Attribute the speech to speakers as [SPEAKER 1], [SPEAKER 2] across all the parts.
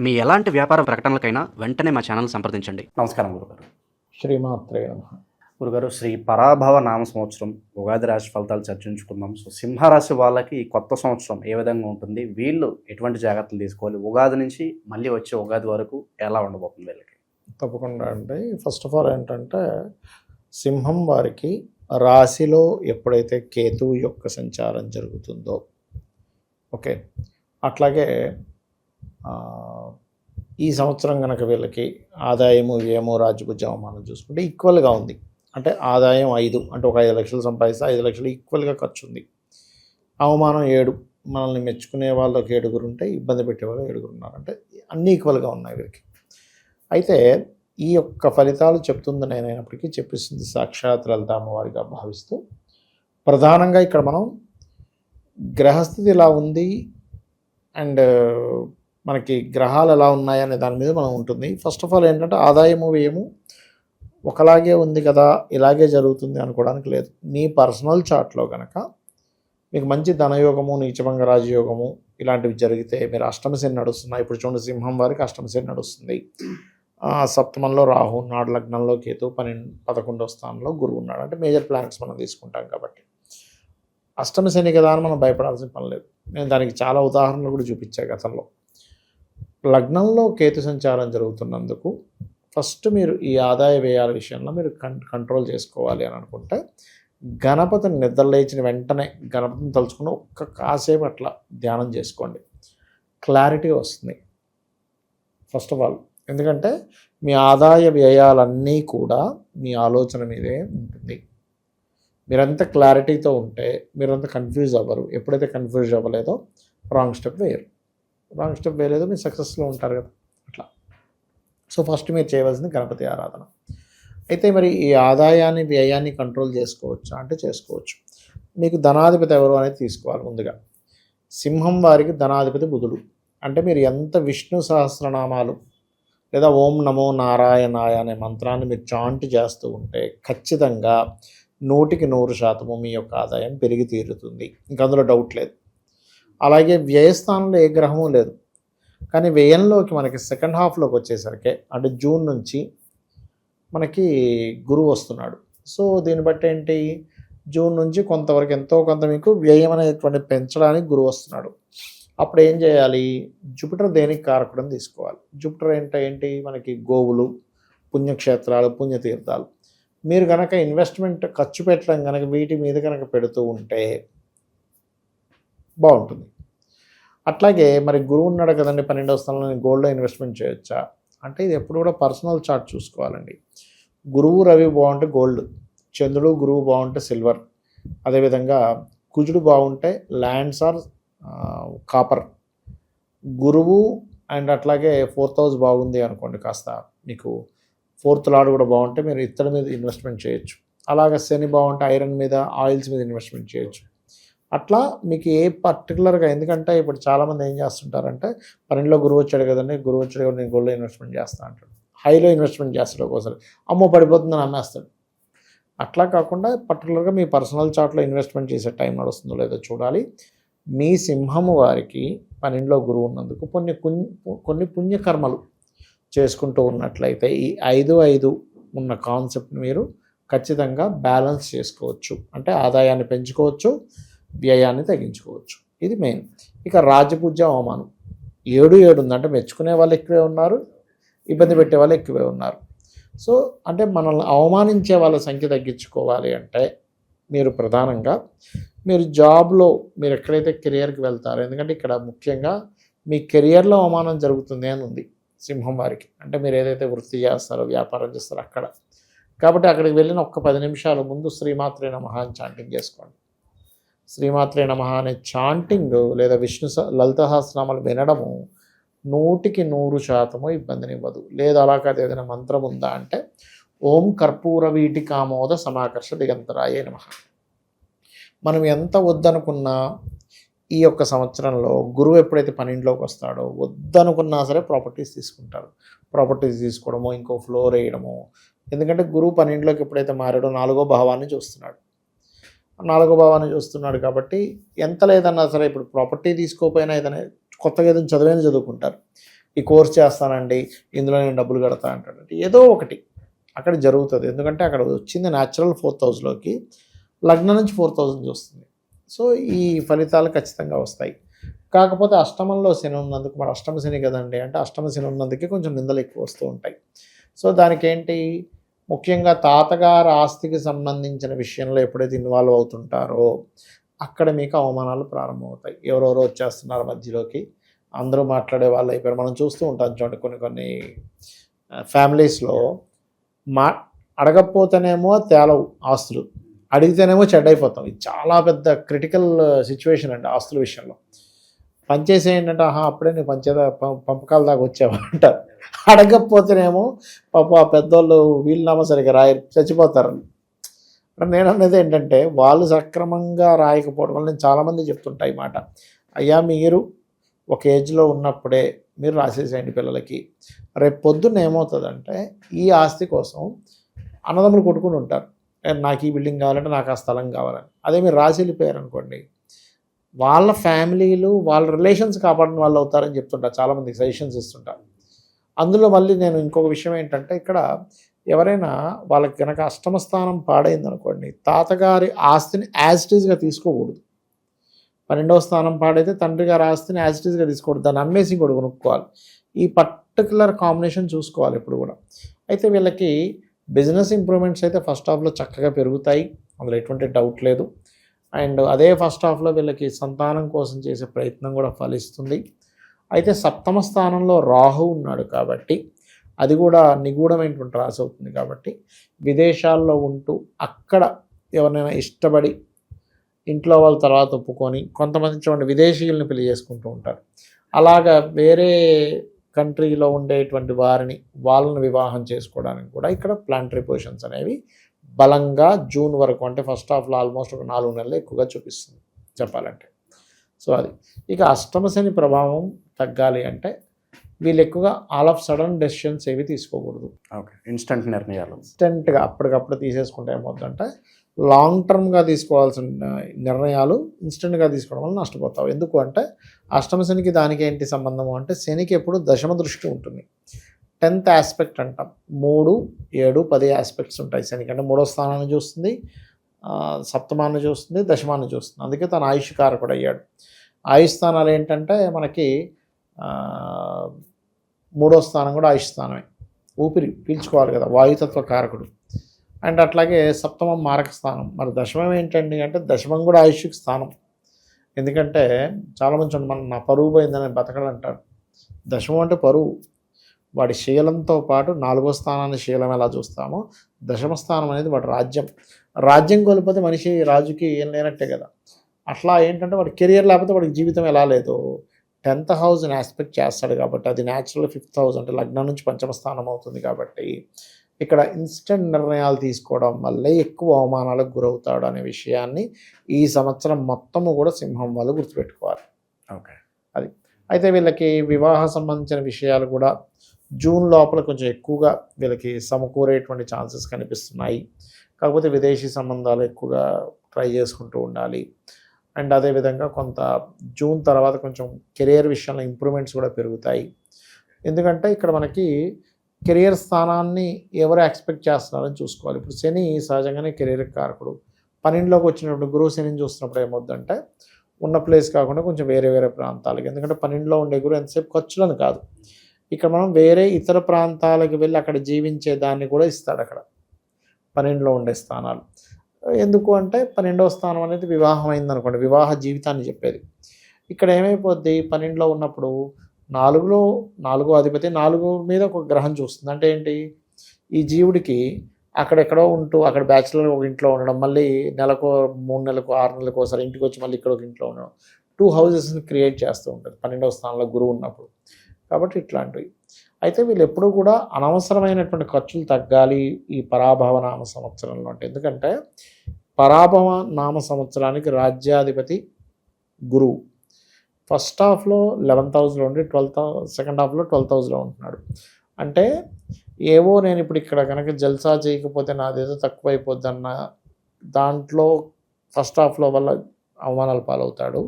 [SPEAKER 1] మీ ఎలాంటి వ్యాపార ప్రకటనలకైనా వెంటనే మా ఛానల్ సంప్రదించండి.
[SPEAKER 2] నమస్కారం గురుగారు.
[SPEAKER 3] శ్రీమాత్రే నమ.
[SPEAKER 2] గురుగారు శ్రీ పరాభవ నామ సంవత్సరం ఉగాది రాశి ఫలితాలు చర్చించుకుందాం. సో సింహరాశి వాళ్ళకి ఈ కొత్త సంవత్సరం ఏ విధంగా ఉంటుంది? వీళ్ళు ఎటువంటి జాగ్రత్తలు తీసుకోవాలి? ఉగాది నుంచి మళ్ళీ వచ్చే ఉగాది వరకు ఎలా ఉండబోతుంది వీళ్ళకి?
[SPEAKER 3] తప్పకుండా అండి. ఫస్ట్ ఆఫ్ ఆల్ ఏంటంటే సింహం వారికి రాశిలో ఎప్పుడైతే కేతువు యొక్క సంచారం జరుగుతుందో ఓకే? అట్లాగే ఈ సంవత్సరం కనుక వీళ్ళకి ఆదాయము వ్యయము రాజ్యభుజ అవమానం చూసుకుంటే ఈక్వల్గా ఉంది. అంటే ఆదాయం ఐదు అంటే ఒక ఐదు లక్షలు సంపాదిస్తే ఐదు లక్షలు ఈక్వల్గా ఖర్చు ఉంది అవమానం ఏడు మనల్ని మెచ్చుకునే వాళ్ళు ఒక ఏడుగురు ఉంటే ఇబ్బంది పెట్టే వాళ్ళు ఏడుగురు ఉన్నారు. అంటే అన్నీ ఈక్వల్గా ఉన్నాయి వీరికి అయితే ఈ యొక్క ఫలితాలు చెప్తుంది నేనైనప్పటికీ చెప్పిస్తుంది సాక్షాత్ లలిత అమ్మవారిగా భావిస్తూ ప్రధానంగా ఇక్కడ మనం గ్రహస్థితి ఇలా ఉంది. అండ్ మనకి గ్రహాలు ఎలా ఉన్నాయనే అనే దాని మీద మనం ఉంటుంది. ఫస్ట్ ఆఫ్ ఆల్ ఏంటంటే ఆదాయము వ్యయము ఒకలాగే ఉంది కదా ఇలాగే జరుగుతుంది అనుకోవడానికి లేదు. మీ పర్సనల్ చార్ట్లో కనుక మీకు మంచి ధనయోగము నీచభంగ రాజయోగము ఇలాంటివి జరిగితే మీరు అష్టమశని నడుస్తున్నాయి. ఇప్పుడు చూడండి సింహం వారికి అష్టమశని నడుస్తుంది. సప్తమంలో రాహు నాడు లగ్నంలో కేతు పన్నెండు పదకొండో స్థానంలో గురువు ఉన్నాడు. అంటే మేజర్ ప్లానెట్స్ మనం తీసుకుంటాం కాబట్టి. అష్టమశని కదా అని మనం భయపడాల్సిన పని లేదు. నేను దానికి చాలా ఉదాహరణలు కూడా చూపించా గతంలో. లగ్నంలో కేతు సంచారం జరుగుతున్నందుకు ఫస్ట్ మీరు ఈ ఆదాయ వ్యయాల విషయంలో మీరు కన్ కంట్రోల్ చేసుకోవాలి అని అనుకుంటే గణపతిని నిద్రలేచిన వెంటనే గణపతిని తలుచుకుని ఒక్క కాసేపు అట్లా ధ్యానం చేసుకోండి. క్లారిటీ వస్తుంది. ఫస్ట్ ఆఫ్ ఆల్ ఎందుకంటే మీ ఆదాయ వ్యయాలన్నీ కూడా మీ ఆలోచన మీదే ఉంటుంది. మీరంత క్లారిటీతో ఉంటే మీరంత కన్ఫ్యూజ్ అవ్వరు. ఎప్పుడైతే కన్ఫ్యూజ్ అవ్వలేదో రాంగ్ స్టెప్ వేయరు రాంగ్ స్టెప్ వేయలేదు మీరు సక్సెస్లో ఉంటారు కదా. అట్లా. సో ఫస్ట్ మీరు చేయవలసింది గణపతి ఆరాధన. అయితే మరి ఈ ఆదాయాన్ని వ్యయాన్ని కంట్రోల్ చేసుకోవచ్చా? అంటే చేసుకోవచ్చు. మీకు ధనాధిపతి ఎవరు అనేది తీసుకోవాలి ముందుగా. సింహం వారికి ధనాధిపతి బుధుడు. అంటే మీరు ఎంత విష్ణు సహస్రనామాలు లేదా ఓం నమో నారాయణాయ అనే మంత్రాన్ని మీరు చాంట్ చేస్తూ ఉంటే ఖచ్చితంగా నూటికి నూరు శాతము మీ యొక్క ఆదాయం పెరిగి తీరుతుంది. ఇంక అందులో డౌట్ లేదు. అలాగే వ్యయస్థానంలో ఏ గ్రహము లేదు. కానీ వ్యయంలోకి మనకి సెకండ్ హాఫ్లోకి వచ్చేసరికి అంటే జూన్ నుంచి మనకి గురువు వస్తున్నాడు. సో దీన్ని బట్టి ఏంటి? జూన్ నుంచి కొంతవరకు ఎంతో కొంత మీకు వ్యయం అనేటువంటి పెంచడానికి గురువు వస్తున్నాడు. అప్పుడు ఏం చేయాలి? జూపిటర్ దేనికి కారకుడని తీసుకోవాలి. జూపిటర్ ఏంటి ఏంటి? మనకి గోవులు పుణ్యక్షేత్రాలు పుణ్యతీర్థాలు. మీరు కనుక ఇన్వెస్ట్మెంట్ ఖర్చు పెట్టడం కనుక వీటి మీద కనుక పెడుతూ ఉంటే బాగుంటుంది. అట్లాగే మరి గురువు ఉన్నాడు కదండి పన్నెండవ స్థానంలో నేను గోల్డ్లో ఇన్వెస్ట్మెంట్ చేయొచ్చా? అంటే ఇది ఎప్పుడు కూడా పర్సనల్ చార్ట్ చూసుకోవాలండి. గురువు రవి బాగుంటే గోల్డ్ చంద్రుడు గురువు బాగుంటే సిల్వర్ అదేవిధంగా కుజుడు బాగుంటే ల్యాండ్స్ ఆర్ కాపర్ గురువు అండ్ అట్లాగే ఫోర్త్ హౌస్ బాగుంది అనుకోండి కాస్త మీకు ఫోర్త్ లాడ్ కూడా బాగుంటే మీరు ఇత్తడి మీద ఇన్వెస్ట్మెంట్ చేయొచ్చు. అలాగే శని బాగుంటే ఐరన్ మీద ఆయిల్స్ మీద ఇన్వెస్ట్మెంట్ చేయొచ్చు. అట్లా మీకు ఏ పర్టికులర్గా ఎందుకంటే ఇప్పుడు చాలామంది ఏం చేస్తుంటారంటే పన్నెండులో గురువు వచ్చాడు కదండి గురువు వచ్చాడు కదా నేను గోల్డ్లో ఇన్వెస్ట్మెంట్ చేస్తా అంటాడు. హైలో ఇన్వెస్ట్మెంట్ చేస్తాడు ఒకసారి అమ్మో పడిపోతుందని అమ్మేస్తాడు అట్లా కాకుండా పర్టికులర్గా మీ పర్సనల్ చార్ట్లో ఇన్వెస్ట్మెంట్ చేసే టైం నడుస్తుందో లేదో చూడాలి. మీ సింహము వారికి పన్నెండులో గురువు ఉన్నందుకు కొన్ని కొన్ని పుణ్యకర్మలు చేసుకుంటూ ఉన్నట్లయితే ఈ ఐదు ఐదు ఉన్న కాన్సెప్ట్ మీరు ఖచ్చితంగా బ్యాలెన్స్ చేసుకోవచ్చు. అంటే ఆదాయాన్ని పెంచుకోవచ్చు. వ్యయాన్ని తగ్గించుకోవచ్చు. ఇది మెయిన్. ఇక రాజపూజ అవమానం. ఏడు ఏడు ఉందంటే మెచ్చుకునే వాళ్ళు ఎక్కువే ఉన్నారు ఇబ్బంది పెట్టే వాళ్ళు ఎక్కువే ఉన్నారు. సో అంటే మనల్ని అవమానించే వాళ్ళ సంఖ్య తగ్గించుకోవాలి అంటే మీరు ప్రధానంగా మీరు జాబ్లో మీరు ఎక్కడైతే కెరియర్కి వెళ్తారో ఎందుకంటే ఇక్కడ ముఖ్యంగా మీ కెరియర్లో అవమానం జరుగుతుంది అని ఉంది సింహం వారికి. అంటే మీరు ఏదైతే వృత్తి చేస్తారో వ్యాపారం చేస్తారో అక్కడ. కాబట్టి అక్కడికి వెళ్ళిన ఒక్క పది నిమిషాల ముందు శ్రీమాత్రే నమః అని చాంటింగ్ చేసుకోండి. శ్రీమాత్రే నమ అనే చాంటింగ్ లేదా విష్ణు స- వినడము నూటికి నూరు శాతము ఇబ్బందినివ్వదు. లేదా అలా కాదు ఏదైనా మంత్రం ఉందా అంటే ఓం కర్పూర వీటి కామోద సమాకర్ష దిగంతరాయే నమ. మనం ఎంత వద్దనుకున్నా ఈ యొక్క సంవత్సరంలో గురువు ఎప్పుడైతే పన్నెండులోకి వస్తాడో వద్దనుకున్నా సరే ప్రాపర్టీస్ తీసుకుంటారు ప్రాపర్టీస్ తీసుకోవడము ఇంకో ఫ్లోర్ వేయడము. ఎందుకంటే గురువు పన్నెండులోకి ఎప్పుడైతే మారాడో నాలుగో భావాన్ని చూస్తున్నాడు. నాలుగో భావాన్ని చూస్తున్నాడు కాబట్టి ఎంత లేదన్నా సరే ఇప్పుడు ప్రాపర్టీ తీసుకోకపోయినా ఏదైనా కొత్తగా ఏదైనా చదివైనా చదువుకుంటారు. ఈ కోర్స్ చేస్తానండి ఇందులో నేను డబ్బులు కడతా అంటాడు. అంటే ఏదో ఒకటి అక్కడ జరుగుతుంది. ఎందుకంటే అక్కడ వచ్చింది న్యాచురల్ ఫోర్త్ హౌస్లోకి లగ్నం నుంచి ఫోర్ థౌజండ్ చూస్తుంది సో ఈ ఫలితాలు ఖచ్చితంగా వస్తాయి. కాకపోతే అష్టమంలో శని ఉన్నందుకు మరి అష్టమ శని కదండి అంటే అష్టమ శని ఉన్నందుకే కొంచెం నిందలు ఎక్కువ వస్తూ ఉంటాయి. సో దానికి ఏంటి ముఖ్యంగా తాతగారు ఆస్తికి సంబంధించిన విషయంలో ఎప్పుడైతే ఇన్వాల్వ్ అవుతుంటారో అక్కడ మీకు అవమానాలు ప్రారంభమవుతాయి. ఎవరెవరో వచ్చేస్తున్నారు మధ్యలోకి. అందరూ మాట్లాడే వాళ్ళు అయిపోయారు. మనం చూస్తూ ఉంటాం చూడండి కొన్ని కొన్ని ఫ్యామిలీస్లో మా అడగకపోతేనేమో తేలవు ఆస్తులు. అడిగితేనేమో చెడ్డైపోతాం ఇది చాలా పెద్ద క్రిటికల్ సిచ్యువేషన్ అండి ఆస్తుల విషయంలో. పనిచేసేయండి ఏంటంటే ఆహా అప్పుడే నేను పంచేద పం- పంపకాల దాకా వచ్చావా అంటారు అడగకపోతేనేమో పాప పెద్దోళ్ళు వీలునామా సరిగ్గా రాయ చచ్చిపోతారు. నేను అనేది ఏంటంటే వాళ్ళు సక్రమంగా రాయకపోవడం వల్ల నేను చాలామంది చెప్తుంటా ఈ మాట. అయ్యా మీరు ఒక ఏజ్లో ఉన్నప్పుడే మీరు రాసేసేయండి పిల్లలకి. రేపు పొద్దున్న ఏమవుతుందంటే ఈ ఆస్తి కోసం అన్నదమ్ములు కొట్టుకుని ఉంటారు. నాకు ఈ బిల్డింగ్ కావాలంటే నాకు ఆ స్థలం కావాలని. అదే మీరు రాసి వెళ్ళిపోయారు అనుకోండి వాళ్ళ ఫ్యామిలీలు వాళ్ళ రిలేషన్స్ కాపాడిన వాళ్ళు అవుతారని చెప్తుంటారు చాలామందికి సజెషన్స్ ఇస్తుంటారు అందులో మళ్ళీ నేను ఇంకొక విషయం ఏంటంటే ఇక్కడ ఎవరైనా వాళ్ళకి కనుక అష్టమ స్థానం తాతగారి ఆస్తిని యాజ్ ఇట్ తీసుకోకూడదు. పన్నెండవ స్థానం పాడైతే తండ్రి గారి ఆస్తిని యాజ్ ఇట్ తీసుకోకూడదు. దాన్ని అమ్మేసి కూడా కొనుక్కోవాలి. ఈ పర్టికులర్ కాంబినేషన్ చూసుకోవాలి ఇప్పుడు కూడా. అయితే వీళ్ళకి బిజినెస్ ఇంప్రూవ్మెంట్స్ అయితే ఫస్ట్ హాఫ్లో చక్కగా పెరుగుతాయి. అందులో ఎటువంటి డౌట్ లేదు. అండ్ అదే ఫస్ట్ హాఫ్లో వీళ్ళకి సంతానం కోసం చేసే ప్రయత్నం కూడా ఫలిస్తుంది. అయితే సప్తమ స్థానంలో రాహు ఉన్నాడు కాబట్టి అది కూడా నిగూఢమైనటువంటి రాశి అవుతుంది కాబట్టి విదేశాల్లో ఉంటూ అక్కడ ఎవరినైనా ఇష్టపడి ఇంట్లో వాళ్ళ తర్వాత ఒప్పుకొని కొంతమంది చూడండి విదేశీయుల్ని పెళ్ళి చేసుకుంటూ ఉంటారు. అలాగా వేరే కంట్రీలో ఉండేటువంటి వారిని వాళ్ళని వివాహం చేసుకోవడానికి కూడా ఇక్కడ ప్లాంటరీ పొజిషన్స్ అనేవి బలంగా జూన్ వరకు అంటే ఫస్ట్ హాఫ్లో ఆల్మోస్ట్ ఒక నాలుగు నెలలు ఎక్కువగా చూపిస్తుంది చెప్పాలంటే. సో అది. ఇక అష్టమ శని ప్రభావం తగ్గాలి అంటే వీళ్ళు ఎక్కువగా ఆల్ ఆఫ్ సడన్ డెసిషన్స్ ఏవి తీసుకోకూడదు.
[SPEAKER 2] ఓకే ఇన్స్టంట్ నిర్ణయాలు.
[SPEAKER 3] ఇన్స్టెంట్గా అప్పటికప్పుడు తీసేసుకుంటే ఏమవుతుందంటే లాంగ్ టర్మ్గా తీసుకోవాల్సిన నిర్ణయాలు ఇన్స్టెంట్గా తీసుకోవడం వల్ల నష్టపోతావు. ఎందుకు అంటే అష్టమ శనికి దానికి ఏంటి సంబంధము అంటే శనికి ఎప్పుడు దశమ దృష్టి ఉంటుంది. టెన్త్ ఆస్పెక్ట్ అంటాం. మూడు ఏడు పది ఆస్పెక్ట్స్ ఉంటాయి శనికి. అంటే మూడో స్థానాన్ని చూస్తుంది సప్తమాన్ని చూస్తుంది దశమాన్ని చూస్తుంది. అందుకే తన ఆయుష్ కారకుడు అయ్యాడు ఆయుష్ స్థానాలు ఏంటంటే మనకి మూడో స్థానం కూడా ఆయుష్ స్థానమే ఊపిరి పీల్చుకోవాలి కదా వాయుతత్వ కారకుడు. అండ్ అట్లాగే సప్తమం మారక స్థానం. మరి దశమం ఏంటండి అంటే దశమం కూడా ఆయుష్కి స్థానం. ఎందుకంటే చాలామంది చూడండి మన నా పరువు పోయిందని బతకడంటారు. దశమం అంటే పరువు. వాడి శీలంతో పాటు నాలుగో స్థానాన్ని శీలం ఎలా చూస్తామో దశమ స్థానం అనేది వాడి రాజ్యం. రాజ్యం కోల్పోతే మనిషి రాజుకి ఏం లేనట్టే కదా. అట్లా ఏంటంటే వాడి కెరియర్ లేకపోతే వాడికి జీవితం ఎలా లేదు. టెన్త్ హౌస్ని ఆస్పెక్ట్ చేస్తాడు కాబట్టి అది న్యాచురల్ ఫిఫ్త్ హౌస్ అంటే లగ్నం నుంచి పంచమ స్థానం అవుతుంది కాబట్టి ఇక్కడ ఇన్స్టెంట్ నిర్ణయాలు తీసుకోవడం వల్లే ఎక్కువ అవమానాలకు గురవుతాడు అనే విషయాన్ని ఈ సంవత్సరం మొత్తము కూడా సింహం వాళ్ళు గుర్తుపెట్టుకోవాలి.
[SPEAKER 2] ఓకే.
[SPEAKER 3] అయితే వీళ్ళకి వివాహ సంబంధించిన విషయాలు కూడా జూన్ లోపల కొంచెం ఎక్కువగా వీళ్ళకి సమకూరేటువంటి ఛాన్సెస్ కనిపిస్తున్నాయి. కాకపోతే విదేశీ సంబంధాలు ఎక్కువగా ట్రై చేసుకుంటూ ఉండాలి. అండ్ అదేవిధంగా కొంత జూన్ తర్వాత కొంచెం కెరియర్ విషయంలో ఇంప్రూవ్మెంట్స్ కూడా పెరుగుతాయి. ఎందుకంటే ఇక్కడ మనకి కెరియర్ స్థానాన్ని ఎవరు ఎక్స్పెక్ట్ చేస్తున్నారని చూసుకోవాలి. ఇప్పుడు శని సహజంగానే కెరియర్ కారకుడు. పన్నెండులోకి వచ్చినప్పుడు గురువు శనిని చూసినప్పుడు ఏమవుద్దంటే ఉన్న ప్లేస్ కాకుండా కొంచెం వేరే వేరే ప్రాంతాలకి. ఎందుకంటే పన్నెండులో ఉండే గురువు ఎంతసేపు ఖర్చులను కాదు. ఇక్కడ మనం వేరే ఇతర ప్రాంతాలకు వెళ్ళి అక్కడ జీవించే దాన్ని కూడా ఇస్తాడు అక్కడ. పన్నెండులో ఉండే స్థానాలు. ఎందుకు అంటే పన్నెండవ స్థానం అనేది వివాహం అయిందనుకోండి. వివాహ జీవితాన్ని చెప్పేది. ఇక్కడ ఏమైపోద్ది? పన్నెండులో ఉన్నప్పుడు నాలుగులో నాలుగో అధిపతి నాలుగు మీద ఒక గ్రహం చూస్తుంది. అంటే ఏంటి? ఈ జీవుడికి అక్కడెక్కడో ఉంటూ అక్కడ బ్యాచులర్ ఒక ఇంట్లో ఉండడం మళ్ళీ నెలకు మూడు నెలలకు ఆరు నెలలకు ఒకసారి ఇంటికి వచ్చి మళ్ళీ ఇక్కడ ఒక ఇంట్లో ఉండడం. టూ హౌజెస్ని క్రియేట్ చేస్తూ ఉంటుంది పన్నెండవ స్థానంలో గురువు ఉన్నప్పుడు. కాబట్టి ఇట్లాంటివి. అయితే వీళ్ళు ఎప్పుడూ కూడా అనవసరమైనటువంటి ఖర్చులు తగ్గాలి ఈ పరాభవ నామ సంవత్సరంలో అంటే. ఎందుకంటే పరాభవ నామ సంవత్సరానికి రాజ్యాధిపతి గురువు. ఫస్ట్ హాఫ్లో లెవెన్త్ హౌస్లో ఉండి ట్వెల్త్ సెకండ్ హాఫ్లో ట్వెల్త్ హౌస్లో ఉంటున్నాడు. అంటే ఏవో నేను ఇప్పుడు ఇక్కడ కనుక జల్సా చేయకపోతే నాదేదో తక్కువైపోద్దన్న దాంట్లో ఫస్ట్ హాఫ్లో వల్ల అవమానాలు పాలవుతాడు.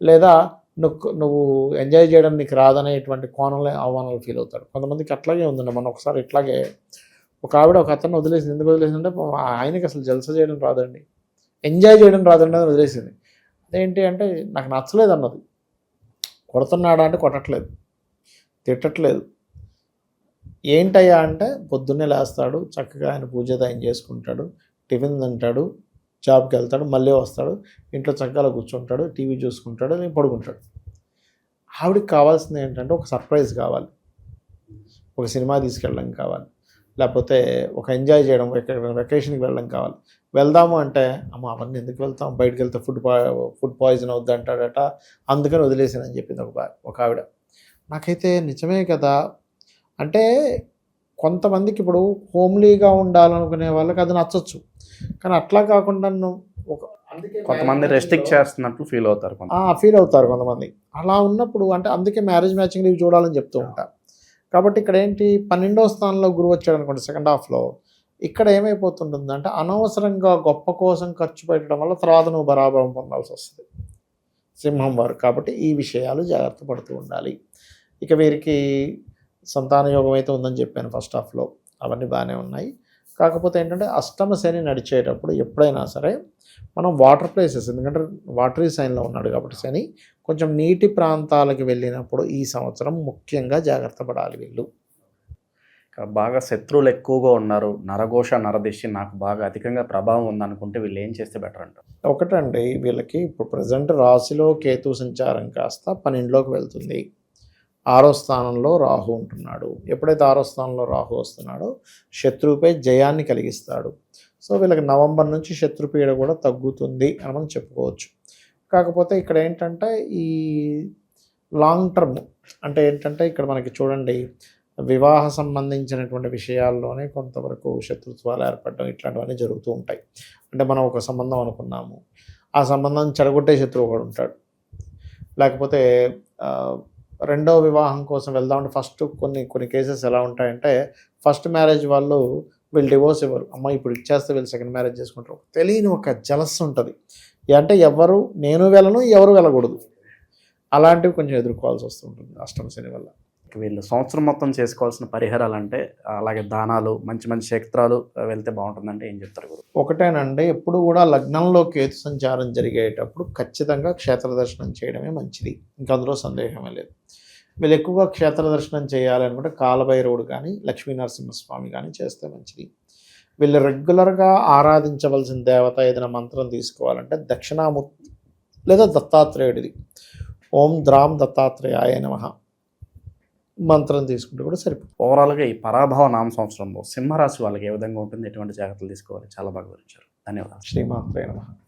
[SPEAKER 3] లేదా నువ్వు నువ్వు ఎంజాయ్ చేయడం నీకు రాదనేటువంటి కోణంలో ఆహ్వానాలు ఫీల్ అవుతాడు. కొంతమందికి అట్లాగే ఉందండి. మనం ఒకసారి ఇట్లాగే ఒక ఆవిడ ఒక అతను వదిలేసింది. ఎందుకు వదిలేసిందంటే ఆయనకి అసలు జలస చేయడం రాదండి. ఎంజాయ్ చేయడం రాదండి అని వదిలేసింది. అదేంటి అంటే నాకు నచ్చలేదు అన్నది. కొడుతున్నాడా అంటే కొట్టట్లేదు. తిట్టట్లేదు. ఏంటయ్యా అంటే పొద్దున్నే లేస్తాడు చక్కగా ఆయన పూజ ఆయన చేసుకుంటాడు టిఫిన్ తింటాడు జాబ్కి వెళ్తాడు మళ్ళీ వస్తాడు ఇంట్లో చక్కగా కూర్చుంటాడు టీవీ చూసుకుంటాడు నేను పడుకుంటాడు. ఆవిడకి కావాల్సింది ఏంటంటే ఒక సర్ప్రైజ్ కావాలి. ఒక సినిమా తీసుకెళ్ళడం కావాలి. లేకపోతే ఒక ఎంజాయ్ చేయడం వెకేషన్కి వెళ్ళడం కావాలి. వెళ్దాము అంటే అమ్మ అవన్నీ ఎందుకు వెళ్తాం? బయటకు వెళ్తే ఫుడ్ పా ఫుడ్ పాయిజన్ అవుద్ది అంటాడట. అందుకని వదిలేసానని చెప్పింది ఒక ఒక ఆవిడ. నాకైతే నిజమే కదా. అంటే కొంతమందికి ఇప్పుడు హోమ్లీగా ఉండాలనుకునే వాళ్ళకి అది నచ్చొచ్చు. కానీ అట్లా కాకుండా నువ్వు ఒక అందుకే
[SPEAKER 2] కొంతమంది రెస్ట్రిక్ట్ చేస్తున్నట్లు ఫీల్ అవుతారు
[SPEAKER 3] ఫీల్ అవుతారు కొంతమంది. అలా ఉన్నప్పుడు అంటే అందుకే మ్యారేజ్ మ్యాచింగ్ ఇవి చూడాలని చెప్తూ ఉంటారు కాబట్టి ఇక్కడ ఏంటి? పన్నెండో స్థానంలో గురువు వచ్చాడు అనుకోండి సెకండ్ హాఫ్లో ఇక్కడ ఏమైపోతుంటుంది అంటే అనవసరంగా గొప్ప కోసం ఖర్చు పెట్టడం వల్ల తర్వాత నువ్వు బరాబరం పొందాల్సి వస్తుంది. సింహం వారు కాబట్టి ఈ విషయాలు జాగ్రత్త పడుతూ ఉండాలి. ఇక వీరికి సంతాన యోగం అయితే ఉందని చెప్పాను ఫస్ట్ హాఫ్లో. అవన్నీ బాగానే ఉన్నాయి. కాకపోతే ఏంటంటే అష్టమ శని నడిచేటప్పుడు ఎప్పుడైనా సరే మనం వాటర్ ప్లేసెస్ ఎందుకంటే వాటరీ సైన్లో ఉన్నాడు కాబట్టి శని కొంచెం నీటి ప్రాంతాలకు వెళ్ళినప్పుడు ఈ సంవత్సరం ముఖ్యంగా జాగ్రత్త పడాలి వీళ్ళు.
[SPEAKER 2] బాగా శత్రువులు ఎక్కువగా ఉన్నారు. నరఘోష నరదిష్టి నాకు బాగా అధికంగా ప్రభావం ఉందనుకుంటే వీళ్ళు ఏం చేస్తే బెటర్ అంటారు?
[SPEAKER 3] ఒకటండి వీళ్ళకి ఇప్పుడు ప్రజెంట్ రాశిలో కేతు సంచారం కాస్త పన్నెండులోకి వెళ్తుంది. ఆరో స్థానంలో రాహు ఉంటున్నాడు. ఎప్పుడైతే ఆరో స్థానంలో రాహు వస్తున్నాడో శత్రువుపై జయాన్ని కలిగిస్తాడు. సో వీళ్ళకి నవంబర్ నుంచి శత్రుపీడ కూడా తగ్గుతుంది అని మనం చెప్పుకోవచ్చు. కాకపోతే ఇక్కడ ఏంటంటే ఈ లాంగ్ టర్మ్ అంటే ఏంటంటే ఇక్కడ మనకి చూడండి వివాహ సంబంధించినటువంటి విషయాల్లోనే కొంతవరకు శత్రుత్వాలు ఏర్పడడం ఇట్లాంటివన్నీ జరుగుతూ ఉంటాయి. అంటే మనం ఒక సంబంధం అనుకున్నాము. ఆ సంబంధం చెడగొట్టే శత్రువు ఒకడు ఉంటాడు. లేకపోతే రెండో వివాహం కోసం వెళ్దామంటే ఫస్ట్ కొన్ని కొన్ని కేసెస్ ఎలా ఉంటాయంటే ఫస్ట్ మ్యారేజ్ వాళ్ళు వీళ్ళు డివోర్స్ ఇవ్వరు. అమ్మ ఇప్పుడు ఇచ్చేస్తే వీళ్ళు సెకండ్ మ్యారేజ్ చేసుకుంటారు. తెలియని ఒక జలస్ ఉంటుంది. అంటే ఎవరు నేను వెళ్ళను ఎవరు వెళ్ళకూడదు. అలాంటివి కొంచెం ఎదుర్కోవాల్సి వస్తుంటుంది అష్టమ శని వల్ల.
[SPEAKER 2] వీళ్ళు సంవత్సరం మొత్తం చేసుకోవాల్సిన పరిహారాలు అంటే అలాగే దానాలు మంచి మంచి క్షేత్రాలు వెళ్తే బాగుంటుందంటే ఏం చెప్తారు గురు?
[SPEAKER 3] ఒకటేనండి ఎప్పుడు కూడా లగ్నంలో కేతు సంచారం జరిగేటప్పుడు ఖచ్చితంగా క్షేత్ర దర్శనం చేయడమే మంచిది. ఇంకా అందులో సందేహమే లేదు. వీళ్ళు ఎక్కువగా క్షేత్ర దర్శనం చేయాలనుకుంటే కాలభైరవుడు కానీ లక్ష్మీ నరసింహస్వామి కానీ చేస్తే మంచిది. వీళ్ళు రెగ్యులర్గా ఆరాధించవలసిన దేవత ఏదైనా మంత్రం తీసుకోవాలంటే దక్షిణామూర్తి లేదా దత్తాత్రేయుడిది. ఓం ద్రాం దత్తాత్రేయాయ నమ. మంత్రం తీసుకుంటే కూడా సరిపోతుంది.
[SPEAKER 2] ఓవరాల్గా ఈ పరాభవ నామ సంవత్సరంలో సింహరాశి వాళ్ళకి ఏ విధంగా ఉంటుంది? ఎటువంటి జాగ్రత్తలు తీసుకోవాలి? చాలా బాగా వివరించారు. ధన్యవాదాలు.
[SPEAKER 3] శ్రీమాత్రే నమ.